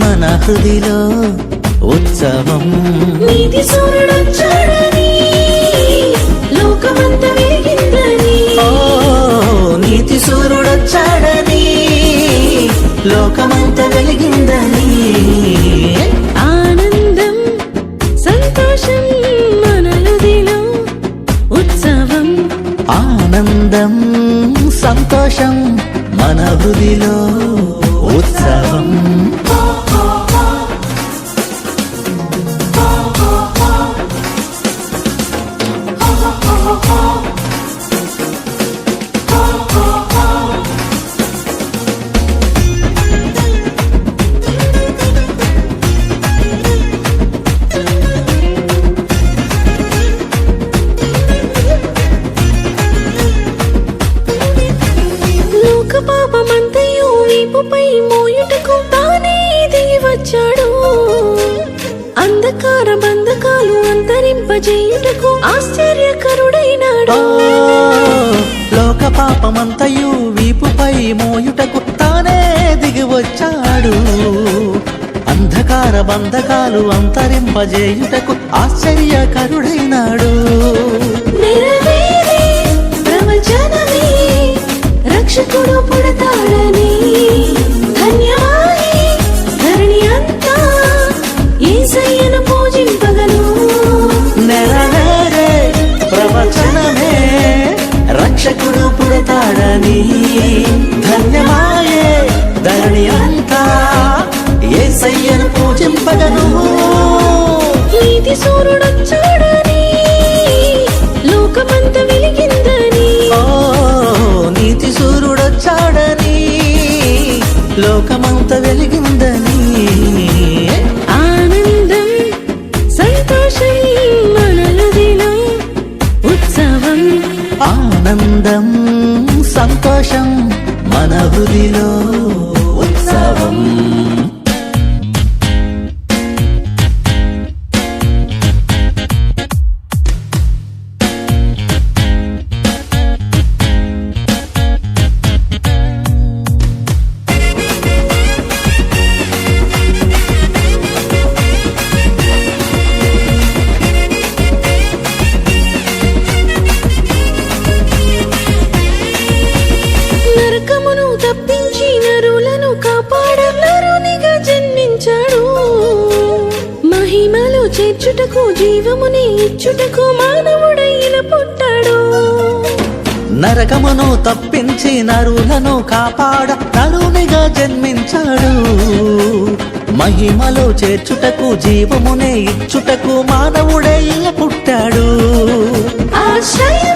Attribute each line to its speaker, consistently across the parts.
Speaker 1: మన హృదిలో ఉత్సవం. నీతి సూర్యుడొచ్చాడని లోకమంత వెలిగిందని. ఆనందం సంతోషం మన హృదిలో ఉత్సవం.
Speaker 2: ఆనందం సంతోషం మన హృదిలో వీపుపై మోయుటకు తానే దిగి వచ్చాడు. అంధకార బంధకాలు అంతరింపజేయుటకు ఆశ్చర్యకరుడైనాడు.
Speaker 1: లోక పాపమంతయు వీపుపై మోయుటకు తానే దిగి వచ్చాడు. అంధకార బంధకాలు అంతరింపజేయుటకు ఆశ్చర్యకరుడైనాడు.
Speaker 2: రక్షకుడు పుడతాడని
Speaker 1: ప్రవచనమే. రక్షకుడు పుడతాడని ధన్యమాయే ధరణి అంతా.
Speaker 2: ఆనందం సంతోషం
Speaker 1: మన హృదిలో ఉత్సవం.
Speaker 2: చేర్చుటకు జీవముని ఇచ్చుటకు మానవుడైన పుట్టాడు.
Speaker 1: నరకమును తప్పించి నరులను కాపాడ నరునిగా జన్మించాడు. మహిమలో చేర్చుటకు జీవమునే ఇచ్చుటకు మానవుడే పుట్టాడు.
Speaker 2: ఆశ్రయమే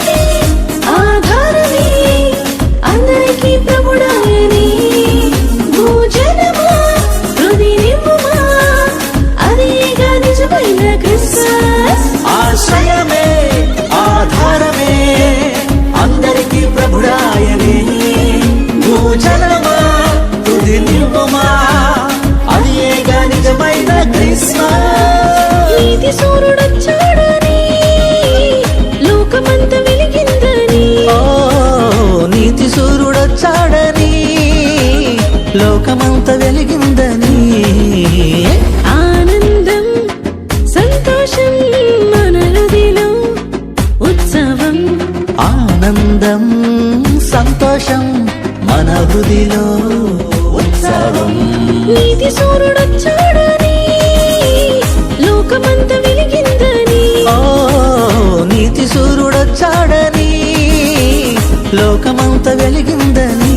Speaker 2: నీతి సూర్యుడొచ్చాడని లోకమంత వెలిగిందని.
Speaker 1: ఓ నీతి సూర్యుడొచ్చాడని లోకమంత వెలిగిందని.
Speaker 2: ఆనందం సంతోషం మనలదిలో ఉత్సవం.
Speaker 1: ఆనందం సంతోషం మన హృదిలో ఉత్సవం.
Speaker 2: నీతి లోకమంత వెలిగిందని.
Speaker 1: ఓ నీతి సూర్యుడొచ్చాడని. లోకమంత వెలిగిందని.